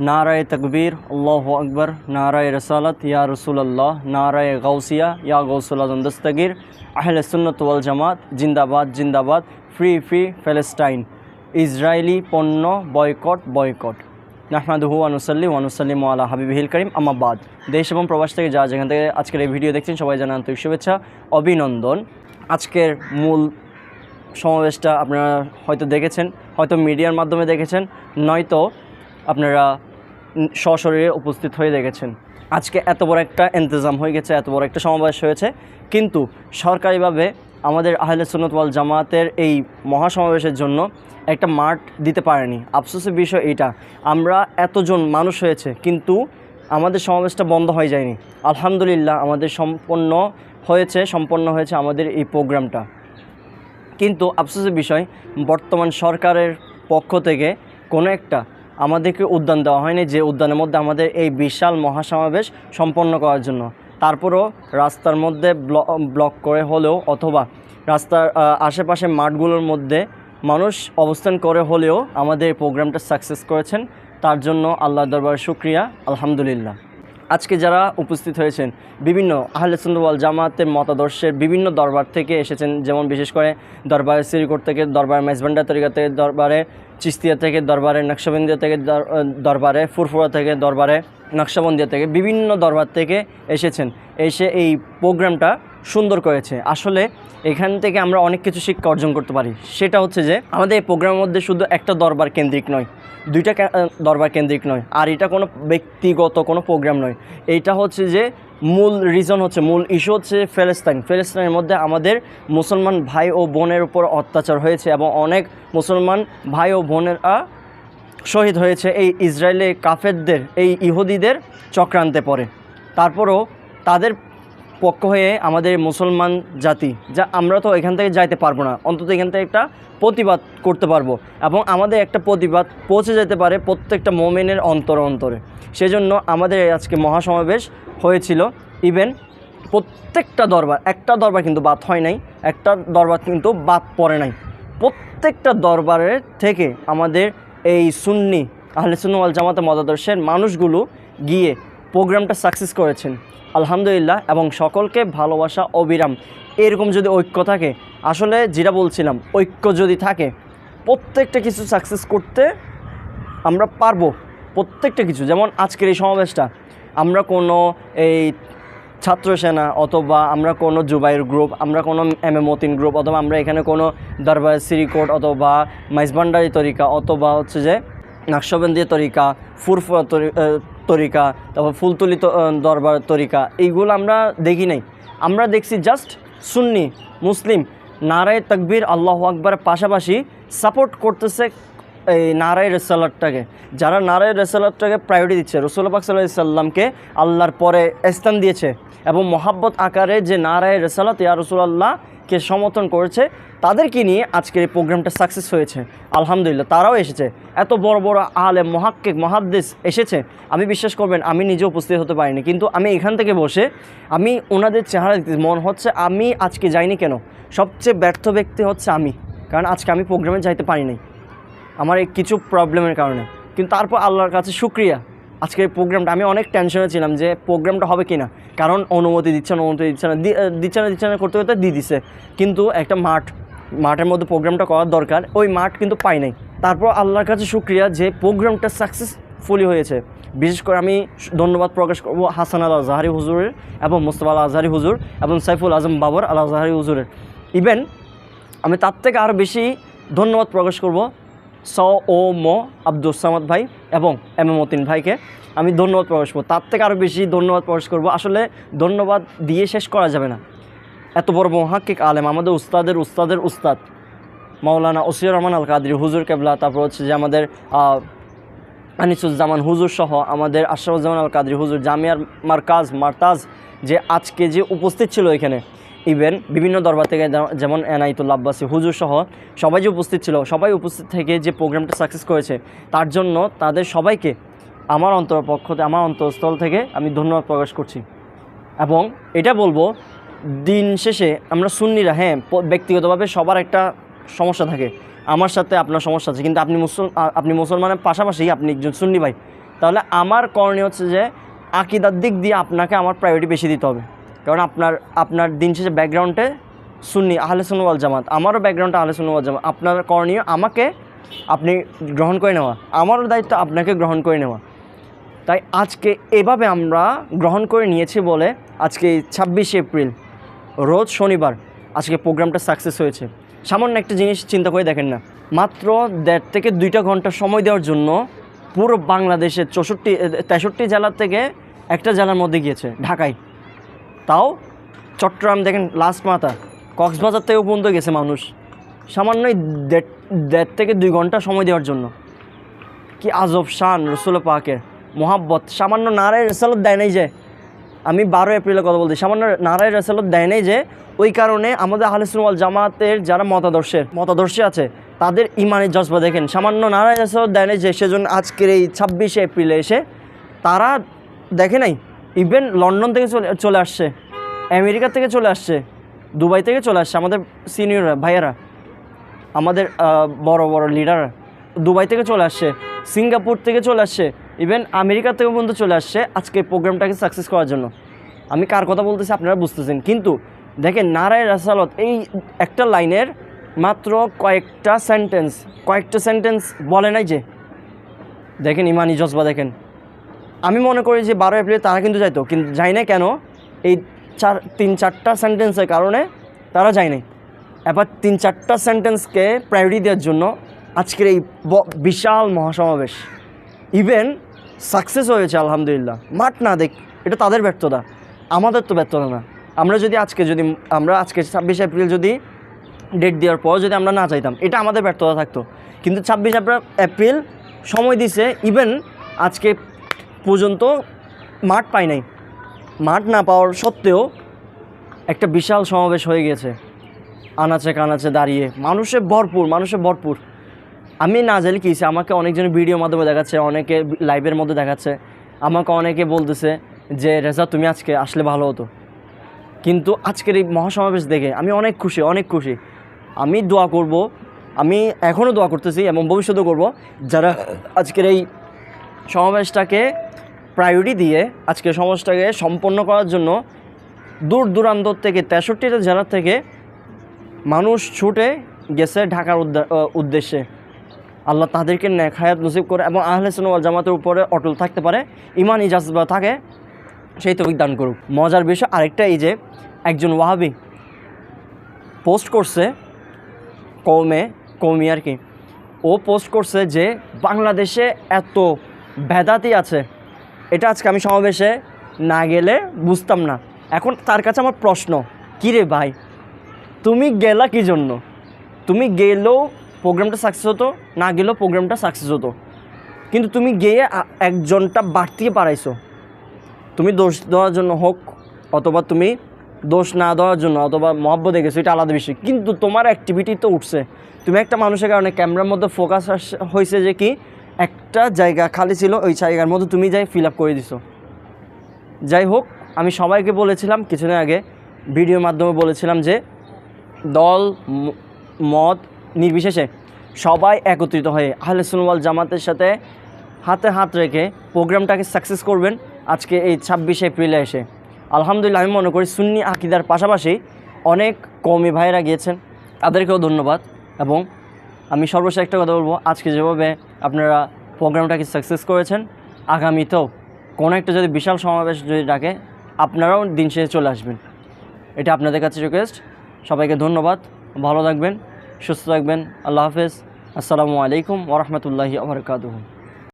নারায় তকবীর, আল্লাহ আকবর, নারায় রসালত, ইয়া রসুল্লাহ নারায় গৌসিয়া ইয়া গৌসুল আজম দস্তগীর আহলে সুন্নত জামাত, জিন্দাবাদ জিন্দাবাদ, ফ্রি ফ্রি প্যালেস্টাইন ইসরায়েলি পণ্য বয়কট বয়কট। নাহমাদুহু আনুসাল্লি ওয়ানুসাল্লিম আলা হাবিবিহিল করিম আমাবাদ দেশ এবং প্রবাস থেকে যা যেখান থেকে আজকের এই ভিডিও দেখছেন, সবাই জানান আন্তরিক শুভেচ্ছা, অভিনন্দন। আজকের মূল সমাবেশটা আপনারা হয়তো দেখেছেন, হয়তো মিডিয়ার মাধ্যমে দেখেছেন, নয়তো আপনারা সশরীরে উপস্থিত হয়ে দেখেছেন। আজকে এত বড় একটা ইন্তজাম হয়ে গেছে, এত বড় একটা সমাবেশ হয়েছে। কিন্তু সরকারিভাবে আমাদের আহলে সুন্নত ওয়াল জামাতের এই মহাসমাবেশের জন্য একটা মাঠ দিতে পারেনি। আফসোসের বিষয় এটা আমরা এতজন মানুষ হয়েছে, কিন্তু আমাদের সমাবেশটা বন্ধ হয়ে যায়নি। আলহামদুলিল্লাহ, আমাদের সম্পন্ন হয়েছে সম্পন্ন হয়েছে আমাদের এই প্রোগ্রামটা। কিন্তু আফসোসের বিষয়, বর্তমান সরকারের পক্ষ থেকে কোনো একটা আমাদেরকে উদ্যান দেওয়া হয়নি, যে উদ্যানের মধ্যে আমাদের এই বিশাল মহাসমাবেশ সম্পন্ন করার জন্য। তারপরও রাস্তার মধ্যে ব্ল- ব্লক করে হলেও অথবা রাস্তার আশেপাশে মাঠগুলোর মধ্যে মানুষ অবস্থান করে হলেও আমাদের এই প্রোগ্রামটা সাকসেস করেছেন। তার জন্য আল্লাহ দরবার শুক্রিয়া, আলহামদুলিল্লাহ। আজকে যারা উপস্থিত হয়েছেন, বিভিন্ন আহলে সুন্দরওয়াল জামাতের মতাদর্শের বিভিন্ন দরবার থেকে এসেছেন, যেমন বিশেষ করে দরবারে সিরিকোট থেকে, দরবারে মেজবান্ডা তরিকা থেকে, দরবারে চিস্তিয়া থেকে, দরবারে নকশাবন্দিয়া থেকে দরবারে ফুরফুরা থেকে, দরবারে নকশাবন্দিয়া থেকে, বিভিন্ন দরবার থেকে এসেছেন। এসে এই প্রোগ্রামটা সুন্দর করেছে। আসলে এখান থেকে আমরা অনেক কিছু শিক্ষা অর্জন করতে পারি। সেটা হচ্ছে যে, আমাদের এই প্রোগ্রামের মধ্যে শুধু একটা দরবার কেন্দ্রিক নয়, দুইটা দরবার কেন্দ্রিক নয়, আর এটা কোনো ব্যক্তিগত কোনো প্রোগ্রাম নয়। এইটা হচ্ছে যে, মূল রিজন হচ্ছে, মূল ইস্যু হচ্ছে ফেলেস্তাইন। ফেলেস্তাইনের মধ্যে আমাদের মুসলমান ভাই ও বোনের উপর অত্যাচার হয়েছে এবং অনেক মুসলমান ভাই ও বোনেরা শহীদ হয়েছে। এই ইসরায়েলের কাফেরদের, এই ইহুদিদের চক্রান্তে পড়ে। তারপরও তাদের পক্ষ হয়ে আমাদের মুসলমান জাতি, যা আমরা তো এখান থেকে যাইতে পারব না, অন্তত এখান থেকে একটা প্রতিবাদ করতে পারব এবং আমাদের একটা প্রতিবাদ পৌঁছে যেতে পারে প্রত্যেকটা মোমেনের অন্তর অন্তরে। সেজন্য আমাদের আজকে মহাসমাবেশ হয়েছিল। ইভেন প্রত্যেকটা দরবার, একটা দরবার কিন্তু বাদ হয় নাই, একটা দরবার কিন্তু বাদ পড়ে নাই। প্রত্যেকটা দরবারের থেকে আমাদের এই সুন্নি, আহলে সুন্নি ওয়াল জামাতে মতাদর্শের মানুষগুলো গিয়ে প্রোগ্রামটা সাকসেস করেছেন। আলহামদুলিল্লাহ, এবং সকলকে ভালোবাসা, অবিরাম, এরকম যদি ঐক্য থাকে, আসলে যেটা বলছিলাম, ঐক্য যদি থাকে, প্রত্যেকটা কিছু সাকসেস করতে আমরা পারব, প্রত্যেকটা কিছু। যেমন আজকের এই সমাবেশটা, আমরা কোনো এই ছাত্র সেনা অথবা আমরা কোনো জুবাইর গ্রুপ, আমরা কোনো এম এ মতিন গ্রুপ, অথবা আমরা এখানে কোনো দরবার সিরিকোট অথবা মাইজবান্ডারি তরিকা, অথবা হচ্ছে যে নাকশবন্দি তরিকা, ফুরফুরা তরিকা, তারপর ফুলতুলি দরবার তরিকা, এইগুলো আমরা দেখি নাই। আমরা দেখছি জাস্ট সুন্নি, মুসলিম, নারায় তকবীর আল্লাহ আকবরের পাশাপাশি সাপোর্ট করতেছে, এই নারায় রেসালারটাকে যারা নারায় রেসালারটাকে প্রায়োরিটি দিচ্ছে রসুল্লাহ সাল্লাহ সাল্লামকে আল্লাহর পরে স্থান দিয়েছে। এবং মহাব্বত আকারে যে নারায় রেসালাত, ইয়া রসুলাল্লাহকে সমর্থন করেছে, তাদেরকে নিয়ে আজকের এই প্রোগ্রামটা সাকসেস হয়েছে। আলহামদুলিল্লাহ, তারাও এসেছে। এত বড় বড় আলে মহাক্কিক মহাদ্দেশ এসেছে। আমি বিশ্বাস করবেন, আমি নিজে উপস্থিত হতে পারিনি। কিন্তু আমি এখান থেকে বসে, আমি ওনাদের চেহারা মন হচ্ছে, আমি আজকে যাইনি কেন? সবচেয়ে ব্যর্থ ব্যক্তি হচ্ছে আমি। কারণ আজকে আমি প্রোগ্রামে যাইতে পারিনি। আমার এই কিছু প্রবলেমের কারণে। কিন্তু তারপর আল্লাহর কাছে শুক্রিয়া। আজকের এই প্রোগ্রামটা আমি অনেক টেনশনে ছিলাম যে প্রোগ্রামটা হবে কি না কারণ অনুমতি দিচ্ছে না, অনুমতি দিচ্ছে না দিচ্ছে না দিচ্ছে না করতে করতে দিয়ে দিছে। কিন্তু একটা মাঠ, মাঠের মধ্যে প্রোগ্রামটা করার দরকার, ওই মাঠ কিন্তু পাই নাই। তারপর আল্লাহর কাছে শুক্রিয়া যে প্রোগ্রামটা সাকসেসফুলি হয়েছে। বিশেষ করে আমি ধন্যবাদ প্রকাশ করব হাসান আল আজহারি হুজুরের এবং মুস্তফা আল আজহারি হুজুর এবং সাইফুল আজম বাবর আল আজহারি হুজুরের। ইভেন আমি তার থেকে আরও বেশি ধন্যবাদ প্রকাশ করব। স ও ম আব্দুল সামাদ ভাই। এবং এম এম মতিন ভাইকে আমি ধন্যবাদ প্রকাশ করব। তার থেকে আরও বেশি ধন্যবাদ প্রকাশ করব। আসলে ধন্যবাদ দিয়ে শেষ করা যাবে না। এত বড় মহাক্কিক আলেম, আমাদের উস্তাদের উস্তাদের উস্তাদ, মাওলানা ওসির রহমান আল কাদরি হুজুর কেবলা, তারপর হচ্ছে যে আমাদের আনিসুজ্জামান হুজুর সহ আমাদের আশরাফুজ্জামান আল কাদরি হুজুর, জামিয়ার মারকাজ, মারতাজ, যে আজকে যে উপস্থিত ছিল এখানে ইভেন বিভিন্ন দরবার থেকে যেমন- এনাইতুল্লা আব্বাসী, হুজুর সহ সবাই যে উপস্থিত ছিল, সবাই উপস্থিত থেকে যে প্রোগ্রামটা সাকসেস করেছে, তার জন্য তাদের সবাইকে আমার অন্তর পক্ষ আমার অন্তরস্থল থেকে আমি ধন্যবাদ প্রকাশ করছি। এবং এটা বলব, দিন শেষে আমরা সুন্নিরা হ্যাঁ ব্যক্তিগতভাবে সবার একটা সমস্যা থাকে। আমার সাথে আপনার সমস্যা আছে, কিন্তু আপনি মুসল আপনি মুসলমানের পাশাপাশি আপনি একজন সুন্নি ভাই। তাহলে আমার করণীয় হচ্ছে যে আকিদার দিক দিয়ে আপনাকে আমার প্রায়োরিটি বেশি দিতে হবে। কারণ আপনার আপনার দিন শেষে ব্যাকগ্রাউন্ডে সুন্নি, আহলে সুন্নওয়াল জামাত। আমারও ব্যাকগ্রাউন্ডে আহলে সুন্নওয়াল জামাত। আপনার করণীয় আমাকে আপনি গ্রহণ করে নেওয়া। আমারও দায়িত্ব আপনাকে গ্রহণ করে নেওয়া। তাই আজকে এভাবে আমরা গ্রহণ করে নিয়েছি বলে আজকে ছাব্বিশে এপ্রিল, রোজ শনিবার আজকে প্রোগ্রামটা সাকসেস হয়েছে। সামান্য একটা জিনিস চিন্তা করে দেখেন না, মাত্র দেড় থেকে দুইটা ঘণ্টা সময় দেওয়ার জন্য পুরো বাংলাদেশের চৌষট্টি, তেষট্টি জেলার থেকে একটা জেলার মধ্যে গিয়েছে, ঢাকায়। তাও চট্টগ্রাম দেখেন লাস্ট মাথা। কক্সবাজার থেকেও পর্যন্ত গেছে মানুষ। সামান্যই দেড় দেড় থেকে দুই ঘণ্টা সময় দেওয়ার জন্য। কি আজব শান রসুল পাকের মোহাব্বত। সামান্য নারায় রেসালত দেয় নাই যে, আমি বারো এপ্রিলের কথা বলছি, সামান্য নারায় রেসালত দেয় নাই যে, ওই কারণে আমাদের আহলেসুল জামাতের যারা মতাদর্শের, মতাদর্শী আছে, তাদের ইমানের জজবা দেখেন। সামান্য নারায় রেসালত দেয় নাই যে, সেজন্য আজকের এই ছাব্বিশে এপ্রিলে এসে তারা দেখে নাই। ইভেন লন্ডন থেকে চলে চলে আসছে আমেরিকা থেকে চলে আসছে দুবাই থেকে চলে আসছে, আমাদের সিনিয়ররা ভাইয়েরা, আমাদের বড় বড় লিডার দুবাই থেকে চলে আসছে সিঙ্গাপুর থেকে চলে আসছে ইভেন আমেরিকা থেকে পর্যন্ত চলে আসছে, আজকে প্রোগ্রামটাকে সাকসেস করার জন্য। আমি কার কথা বলতেছি আপনারা বুঝতেছেন, কিন্তু দেখেন নারায় রাসালত, এই একটা লাইনের মাত্র কয়েকটা সেন্টেন্স কয়েকটা সেন্টেন্স বলে নাই যে, দেখেন ইমানি জজবা দেখেন। আমি মনে করি যে বারো এপ্রিল তারা কিন্তু যাইতো, কিন্তু যাই না কেন? এই চার, তিন চারটা সেন্টেন্সের কারণে তারা যায় এবার তিন চারটা সেন্টেন্সকে প্রায়োরিটি দেওয়ার জন্য আজকের এই বিশাল মহাসমাবেশ। ইভেন সাকসেস হয়েছে, আলহামদুলিল্লাহ। মাঠ না দেখ, এটা তাদের ব্যর্থতা। আমাদের তো ব্যর্থতা না। আমরা যদি আজকে যদি, আমরা আজকে ছাব্বিশে এপ্রিল যদি ডেট দেওয়ার পর যদি আমরা না চাইতাম, এটা আমাদের ব্যর্থতা থাকতো। কিন্তু ছাব্বিশ এপ্রিল সময় দিছে ইভেন আজকে পর্যন্ত মাঠ পাই নাই। মাঠ না পাওয়ার সত্ত্বেও একটা বিশাল সমাবেশ হয়ে গেছে। আনাচে কানাচে দাঁড়িয়ে। মানুষে ভরপুর মানুষে ভরপুর। আমি না জানি কী আমাকে অনেকজন ভিডিও মাধ্যমে দেখাচ্ছে, অনেকে লাইভের মধ্যে দেখাচ্ছে। আমাকে অনেকে বলতেছে যে, রেজা, তুমি আজকে আসলে ভালো হতো। কিন্তু আজকের এই মহাসমাবেশ দেখে আমি অনেক খুশি অনেক খুশি। আমি দোয়া করব, আমি এখনও দোয়া করতেছি এবং ভবিষ্যতেও করব, যারা আজকের এই সমাবেশটাকে প্রায়োরিটি দিয়ে আজকের সমাবেশটাকে সম্পন্ন করার জন্য দূর দূরান্ত থেকে তেষট্টিটা জেলা থেকে মানুষ ছুটে গেছে ঢাকার উদ্দা- উদ্দেশ্যে। আল্লাহ তাদেরকে ন্যাক হায়াত নসিব করে এবং আহলে সুন্নাত জামাতের উপরে অটল থাকতে পারে, ইমান ইজাজবা থাকে, সেই তো দান করুক। মজার বিষয় আরেকটা এই যে, একজন ওয়াহাবি পোস্ট করছে কৌমে কৌমি আর কি? ও পোস্ট করছে যে, বাংলাদেশে এত ভেদাতি আছে এটা আজকে আমি সমাবেশে না গেলে বুঝতাম না। এখন তার কাছে আমার প্রশ্ন কী রে ভাই, তুমি গেলা কি জন্য? তুমি গেলেও প্রোগ্রামটা সাকসেস হতো, না গেলেও প্রোগ্রামটা সাকসেস হতো। কিন্তু তুমি গিয়ে একজনটা বাড়তিয়ে পারাইছো তুমি দোষ দেওয়ার জন্য হোক, অথবা তুমি দোষ না দেওয়ার জন্য, অথবা মহব্বত গেছো এটা আলাদা বিষয়। কিন্তু তোমার অ্যাক্টিভিটি তো উঠছে। তুমি একটা মানুষের কারণে ক্যামেরার মধ্যে ফোকাস হয়েছে যে কি একটা জায়গা খালি ছিল, ওই জায়গার মধ্যে তুমি যাই ফিল আপ করে দিছো। যাই হোক, আমি সবাইকে বলেছিলাম কিছুদিন আগে, ভিডিওর মাধ্যমে বলেছিলাম যে, দল মত নির্বিশেষে সবাই একত্রিত হয়ে আহলে সুনওয়াল জামাতের সাথে হাতে হাত রেখে প্রোগ্রামটাকে সাকসেস করবেন আজকে এই ছাব্বিশে এপ্রিলে এসে। আলহামদুলিল্লাহ, আমি মনে করি সুন্নি আকিদার পাশাপাশি অনেক কমই ভাইয়েরা গিয়েছেন, তাদেরকেও ধন্যবাদ এবং আমি সর্বশেষ একটা কথা বলব। আজকে যেভাবে আপনারা প্রোগ্রামটাকে সাকসেস করেছেন, আগামীতেও কোনো একটা যদি বিশাল সমাবেশ যদি ডাকে, আপনারাও দিন শেষে চলে আসবেন। এটা আপনাদের কাছে রিকোয়েস্ট সবাইকে ধন্যবাদ। ভালো থাকবেন, সুস্থ থাকবেন। আল্লাহ হাফেজ। আসসালামু আলাইকুম ওরহমতুল্লাহি আবরকাতুহ